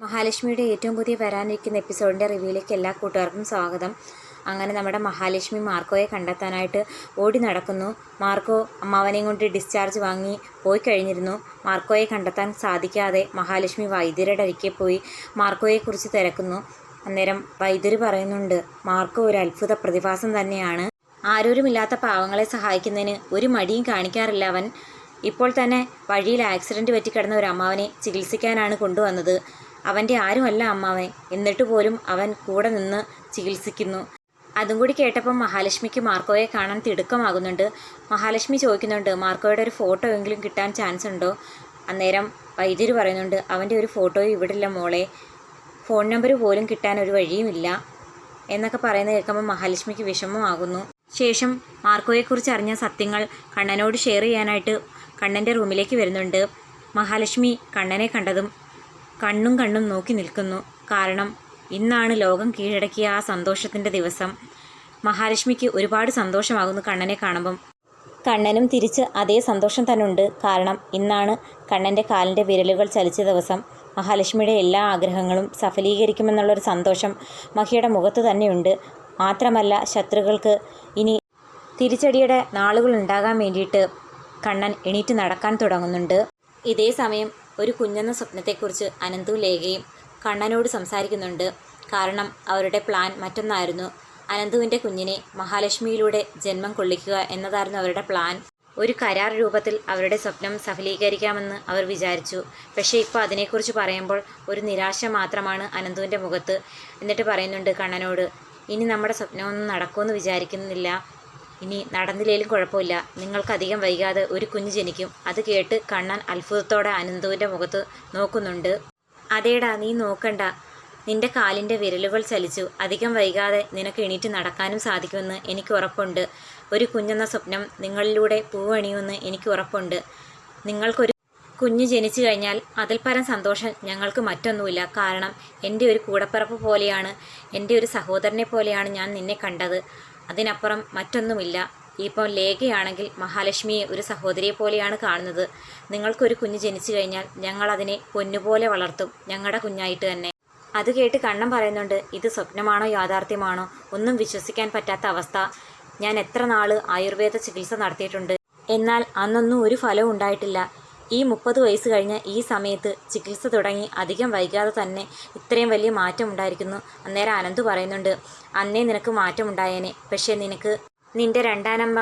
മഹാലക്ഷ്മിയുടെ ഏറ്റവും പുതിയ വരാനിരിക്കുന്ന എപ്പിസോഡിന്റെ റിവ്യൂയിലേക്ക് എല്ലാ കൂട്ടുകാർക്കും സ്വാഗതം. അങ്ങനെ നമ്മുടെ മഹാലക്ഷ്മി മാർക്കോയെ കണ്ടെത്താനായിട്ട് ഓടി നടക്കുന്നു. മാർക്കോ അമ്മാവനെയും കൊണ്ട് ഡിസ്ചാർജ് വാങ്ങി പോയി കഴിഞ്ഞിരുന്നു. മാർക്കോയെ കണ്ടെത്താൻ സാധിക്കാതെ മഹാലക്ഷ്മി വൈദ്യരുടെ അരികെ പോയി മാർക്കോയെക്കുറിച്ച് തിരക്കുന്നു. അന്നേരം വൈദ്യർ പറയുന്നുണ്ട് മാർക്കോ ഒരു അത്ഭുത പ്രതിഭാസം തന്നെയാണ്. ആരോരുമില്ലാത്ത പാവങ്ങളെ സഹായിക്കുന്നതിന് ഒരു മടിയും കാണിക്കാറില്ല അവൻ. ഇപ്പോൾ തന്നെ വഴിയിൽ ആക്സിഡന്റ് പറ്റിക്കിടന്ന ഒരു അമ്മാവനെ ചികിത്സിക്കാനാണ് കൊണ്ടുവന്നത്. അവന്റെ ആരുമല്ല അമ്മാവൻ. എന്നിട്ട് പോലും അവൻ കൂടെ നിന്ന് ചികിത്സിക്കുന്നു. അതും കൂടി കേട്ടപ്പോൾ മഹാലക്ഷ്മിക്ക് മാർക്കോയെ കാണാൻ തിടുക്കമാകുന്നുണ്ട്. മഹാലക്ഷ്മി ചോദിക്കുന്നുണ്ട് മാർക്കോയുടെ ഒരു ഫോട്ടോ എങ്കിലും കിട്ടാൻ ചാൻസ് ഉണ്ടോ? അന്നേരം വൈദ്യർ പറയുന്നുണ്ട് അവന്റെ ഒരു ഫോട്ടോയും ഇവിടില്ല മോളെ. ഫോൺ നമ്പർ പോലും കിട്ടാൻ ഒരു വഴിയുമില്ല. എന്നൊക്കെ പറയുന്നത് കേൾക്കുമ്പോൾ മഹാലക്ഷ്മിക്ക് വിഷമമാകുന്നു. ശേഷം മാർക്കോയെക്കുറിച്ച് അറിഞ്ഞ സത്യങ്ങൾ കണ്ണനോട് ഷെയർ ചെയ്യാനായിട്ട് കണ്ണന്റെ റൂമിലേക്ക് വരുന്നുണ്ട്. മഹാലക്ഷ്മി കണ്ണനെ കണ്ടതും കണ്ണും കണ്ണും നോക്കി നിൽക്കുന്നു. കാരണം ഇന്നാണ് ലോകം കീഴടക്കിയ ആ സന്തോഷത്തിന്റെ ദിവസം. മഹാലക്ഷ്മിക്ക് ഒരുപാട് സന്തോഷമാകുന്നു കണ്ണനെ കാണുമ്പം. കണ്ണനും തിരിച്ച് അതേ സന്തോഷം തന്നെ ഉണ്ട് കാരണം ഇന്നാണ് കണ്ണന്റെ കാലിന്റെ വിരലുകൾ ചലിച്ച ദിവസം. മഹാലക്ഷ്മിയുടെ എല്ലാ ആഗ്രഹങ്ങളും സഫലീകരിക്കുമെന്നുള്ളൊരു സന്തോഷം മഹിയുടെ മുഖത്ത് തന്നെയുണ്ട്. മാത്രമല്ല ശത്രുക്കൾക്ക് ഇനി തിരിച്ചടിയുടെ നാളുകൾ ഉണ്ടാകാൻ വേണ്ടിയിട്ട് കണ്ണൻ എണീറ്റ് നടക്കാൻ തുടങ്ങുന്നുണ്ട്. ഇതേ സമയം ഒരു കുഞ്ഞെന്ന സ്വപ്നത്തെക്കുറിച്ച് അനന്തു ലേഖയും കണ്ണനോട് സംസാരിക്കുന്നുണ്ട്. കാരണം അവരുടെ പ്ലാൻ മറ്റൊന്നായിരുന്നു. അനന്തുവിന്റെ കുഞ്ഞിനെ മഹാലക്ഷ്മിയിലൂടെ ജന്മം കൊള്ളിക്കുക എന്നതായിരുന്നു അവരുടെ പ്ലാൻ. ഒരു കരാർ രൂപത്തിൽ അവരുടെ സ്വപ്നം സഫലീകരിക്കാമെന്ന് അവർ വിചാരിച്ചു. പക്ഷേ ഇപ്പോൾ അതിനെക്കുറിച്ച് പറയുമ്പോൾ ഒരു നിരാശ മാത്രമാണ് അനന്തുവിന്റെ മുഖത്ത്. എന്നിട്ട് പറയുന്നുണ്ട് കണ്ണനോട് ഇനി നമ്മുടെ സ്വപ്നമൊന്നും നടക്കുമെന്ന് വിചാരിക്കുന്നില്ല. ഇനി നടന്നില്ലേലും കുഴപ്പമില്ല. നിങ്ങൾക്കധികം വൈകാതെ ഒരു കുഞ്ഞ് ജനിക്കും. അത് കേട്ട് കണ്ണൻ അത്ഭുതത്തോടെ അനന്തുവിന്റെ മുഖത്ത് നോക്കുന്നുണ്ട്. അതേടാ നീ നോക്കണ്ട. നിന്റെ കാലിന്റെ വിരലുകൾ ചലിച്ചു. അധികം വൈകാതെ നിനക്ക് എണീറ്റ് നടക്കാനും സാധിക്കുമെന്ന് എനിക്ക് ഉറപ്പുണ്ട്. ഒരു കുഞ്ഞെന്ന സ്വപ്നം നിങ്ങളിലൂടെ പൂവണിയുമെന്ന് എനിക്ക് ഉറപ്പുണ്ട്. നിങ്ങൾക്കൊരു കുഞ്ഞ് ജനിച്ചു കഴിഞ്ഞാൽ അതിൽ പരം സന്തോഷം ഞങ്ങൾക്ക് മറ്റൊന്നുമില്ല. കാരണം എന്റെ ഒരു കൂടപ്പിറപ്പ് പോലെയാണ് എന്റെ ഒരു സഹോദരനെ പോലെയാണ് ഞാൻ നിന്നെ കണ്ടത്. അതിനപ്പുറം മറ്റൊന്നുമില്ല. ഇപ്പോൾ ലേഖയാണെങ്കിൽ മഹാലക്ഷ്മിയെ ഒരു സഹോദരിയെ പോലെയാണ് കാണുന്നത്. നിങ്ങൾക്കൊരു കുഞ്ഞ് ജനിച്ചു കഴിഞ്ഞാൽ ഞങ്ങൾ അതിനെ പൊന്നുപോലെ വളർത്തും. ഞങ്ങളുടെ കുഞ്ഞായിട്ട് തന്നെ. അത് കേട്ട് കണ്ണം പറയുന്നുണ്ട് ഇത് സ്വപ്നമാണോ യാഥാർത്ഥ്യമാണോ? ഒന്നും വിശ്വസിക്കാൻ പറ്റാത്ത അവസ്ഥ. ഞാൻ എത്ര നാൾ ആയുർവേദ ചികിത്സ നടത്തിയിട്ടുണ്ട്. എന്നാൽ അന്നൊന്നും ഒരു ഫലവും ഉണ്ടായിട്ടില്ല. ഈ മുപ്പത് വയസ്സ് കഴിഞ്ഞ ഈ സമയത്ത് ചികിത്സ തുടങ്ങി അധികം വൈകാതെ തന്നെ ഇത്രയും വലിയ മാറ്റം ഉണ്ടായിരിക്കുന്നു. അന്നേരം അനന്ത് പറയുന്നുണ്ട് അന്നേ നിനക്ക് മാറ്റം ഉണ്ടായേനെ. പക്ഷേ നിനക്ക് നിന്റെ രണ്ടാനമ്മ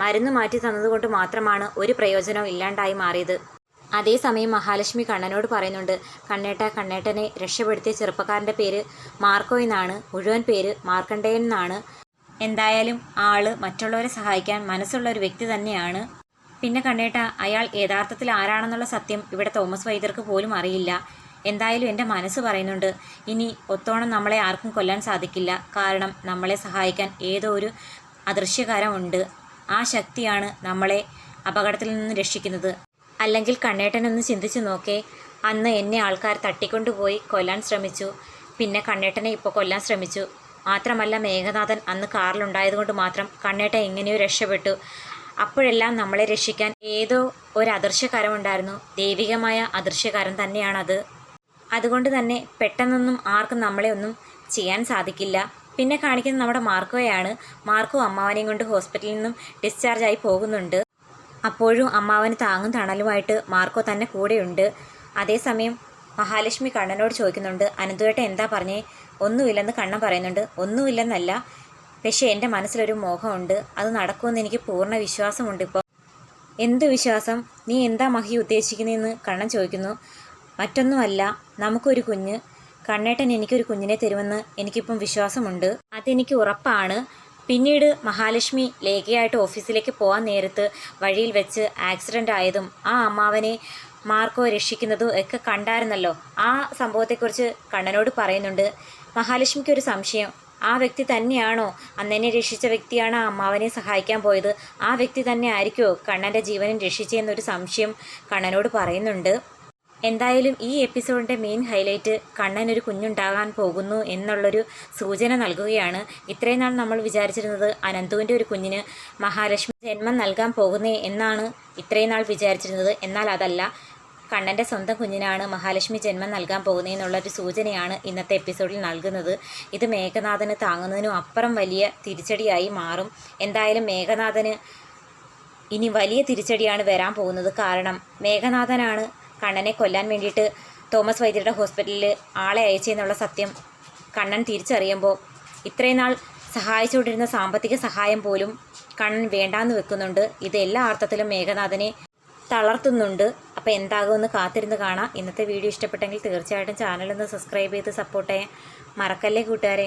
മരുന്ന് മാറ്റി തന്നതുകൊണ്ട് മാത്രമാണ് ഒരു പ്രയോജനവും ഇല്ലാണ്ടായി മാറിയത്. അതേസമയം മഹാലക്ഷ്മി കണ്ണനോട് പറയുന്നുണ്ട് കണ്ണേട്ട കണ്ണേട്ടനെ രക്ഷപ്പെടുത്തിയ ചെറുപ്പക്കാരന്റെ പേര് മാർക്കോ എന്നാണ്. മുഴുവൻ പേര് മാർക്കണ്ഡേയൻ എന്നാണ്. എന്തായാലും ആൾ മറ്റുള്ളവരെ സഹായിക്കാൻ മനസ്സുള്ള ഒരു വ്യക്തി തന്നെയാണ്. പിന്നെ കണ്ണേട്ട അയാൾ യഥാർത്ഥത്തിൽ ആരാണെന്നുള്ള സത്യം ഇവിടെ തോമസ് വൈദ്യർക്ക് പോലും അറിയില്ല. എന്തായാലും എന്റെ മനസ്സ് പറയുന്നുണ്ട് ഇനി ഒത്തോണം നമ്മളെ ആർക്കും കൊല്ലാൻ സാധിക്കില്ല. കാരണം നമ്മളെ സഹായിക്കാൻ ഏതോ ഒരു അദൃശ്യകാരമുണ്ട്. ആ ശക്തിയാണ് നമ്മളെ അപകടത്തിൽ നിന്ന് രക്ഷിക്കുന്നത്. അല്ലെങ്കിൽ കണ്ണേട്ടനൊന്ന് ചിന്തിച്ചു നോക്കേ അന്ന് എന്നെ ആൾക്കാർ തട്ടിക്കൊണ്ടുപോയി കൊല്ലാൻ ശ്രമിച്ചു. പിന്നെ കണ്ണേട്ടനെ ഇപ്പോൾ കൊല്ലാൻ ശ്രമിച്ചു. മാത്രമല്ല മേഘനാഥൻ അന്ന് കാറിലുണ്ടായതുകൊണ്ട് മാത്രം കണ്ണേട്ടൻ എങ്ങനെയോ രക്ഷപ്പെട്ടു. അപ്പോഴെല്ലാം നമ്മളെ രക്ഷിക്കാൻ ഏതോ ഒരു അദൃശ്യകരം ഉണ്ടായിരുന്നു ദൈവികമായ അദൃശ്യകരം തന്നെയാണത്. അതുകൊണ്ട് തന്നെ പെട്ടെന്നൊന്നും ആർക്കും നമ്മളെ ഒന്നും ചെയ്യാൻ സാധിക്കില്ല. പിന്നെ കാണിക്കുന്നത് നമ്മുടെ മാർക്കോയാണ്. മാർക്കോ അമ്മാവനെയും കൊണ്ട് ഹോസ്പിറ്റലിൽ നിന്നും ഡിസ്ചാർജായി പോകുന്നുണ്ട്. അപ്പോഴും അമ്മാവന് താങ്ങും തണലുമായിട്ട് മാർക്കോ തന്നെ കൂടെയുണ്ട്. അതേസമയം മഹാലക്ഷ്മി കണ്ണനോട് ചോദിക്കുന്നുണ്ട് അനന്തുവേട്ട എന്താ പറഞ്ഞേ? ഒന്നുമില്ലെന്ന് കണ്ണൻ പറയുന്നുണ്ട്. ഒന്നുമില്ലെന്നല്ല പക്ഷേ എന്റെ മനസ്സിലൊരു മോഹമുണ്ട്. അത് നടക്കുമെന്ന് എനിക്ക് പൂർണ വിശ്വാസമുണ്ട് ഇപ്പോൾ. എന്ത് വിശ്വാസം? നീ എന്താ മഹി ഉദ്ദേശിക്കുന്നതെന്ന് കണ്ണൻ ചോദിക്കുന്നു. മറ്റൊന്നുമല്ല നമുക്കൊരു കുഞ്ഞ്. കണ്ണേട്ടൻ എനിക്കൊരു കുഞ്ഞിനെ തരുമെന്ന് എനിക്കിപ്പം വിശ്വാസമുണ്ട്. അതെനിക്ക് ഉറപ്പാണ്. പിന്നീട് മഹാലക്ഷ്മി ലേഖയായിട്ട് ഓഫീസിലേക്ക് പോകാൻ നേരത്ത് വഴിയിൽ വെച്ച് ആക്സിഡന്റ് ആയതും ആ അമ്മാവനെ മാർക്കോ രക്ഷിക്കുന്നതും ഒക്കെ കണ്ടായിരുന്നല്ലോ. ആ സംഭവത്തെക്കുറിച്ച് കണ്ണനോട് പറയുന്നുണ്ട്. മഹാലക്ഷ്മിക്ക് ഒരു സംശയം. ആ വ്യക്തി തന്നെയാണോ അന്നെന്നെ രക്ഷിച്ച വ്യക്തിയാണ് ആ അമ്മാവനെ സഹായിക്കാൻ പോയത്? ആ വ്യക്തി തന്നെ ആയിരിക്കുമോ കണ്ണന്റെ ജീവനും രക്ഷിച്ചെന്നൊരു സംശയം കണ്ണനോട് പറയുന്നുണ്ട്. എന്തായാലും ഈ എപ്പിസോഡിന്റെ മെയിൻ ഹൈലൈറ്റ് കണ്ണൻ ഒരു കുഞ്ഞുണ്ടാകാൻ പോകുന്നു എന്നുള്ളൊരു സൂചന നൽകുകയാണ്. ഇത്രയും നാൾ നമ്മൾ വിചാരിച്ചിരുന്നത് അനന്തുവിന്റെ ഒരു കുഞ്ഞിന് മഹാലക്ഷ്മി ജന്മം നൽകാൻ പോകുന്നേ എന്നാണ് ഇത്രയും നാൾ വിചാരിച്ചിരുന്നത്. എന്നാൽ അതല്ല. കണ്ണന്റെ സ്വന്തം കുഞ്ഞിനാണ് മഹാലക്ഷ്മി ജന്മം നൽകാൻ പോകുന്നതെന്നുള്ളൊരു സൂചനയാണ് ഇന്നത്തെ എപ്പിസോഡിൽ നൽകുന്നത്. ഇത് മേഘനാഥന് താങ്ങുന്നതിനും അപ്പുറം വലിയ തിരിച്ചടിയായി മാറും. എന്തായാലും മേഘനാഥന് ഇനി വലിയ തിരിച്ചടിയാണ് വരാൻ പോകുന്നത് കാരണം മേഘനാഥനാണ് കണ്ണനെ കൊല്ലാൻ വേണ്ടിയിട്ട് തോമസ് വൈദ്യരുടെ ഹോസ്പിറ്റലിൽ ആളെ അയച്ചെന്നുള്ള സത്യം കണ്ണൻ തിരിച്ചറിയുമ്പോൾ ഇത്രയും നാൾ സഹായിച്ചുകൊണ്ടിരുന്ന സാമ്പത്തിക സഹായം പോലും കണ്ണൻ വേണ്ടാന്ന് വെക്കുന്നുണ്ട്. ഇത് എല്ലാ അർത്ഥത്തിലും മേഘനാഥനെ തളർത്തുന്നുണ്ട്. അപ്പോൾ എന്താകുമെന്ന് കാത്തിരുന്ന് കാണാം. ഇന്നത്തെ വീഡിയോ ഇഷ്ടപ്പെട്ടെങ്കിൽ തീർച്ചയായിട്ടും ചാനലൊന്ന് സബ്സ്ക്രൈബ് ചെയ്ത് സപ്പോർട്ട് ചെയ്യാൻ മറക്കല്ലേ കൂട്ടുകാരെ?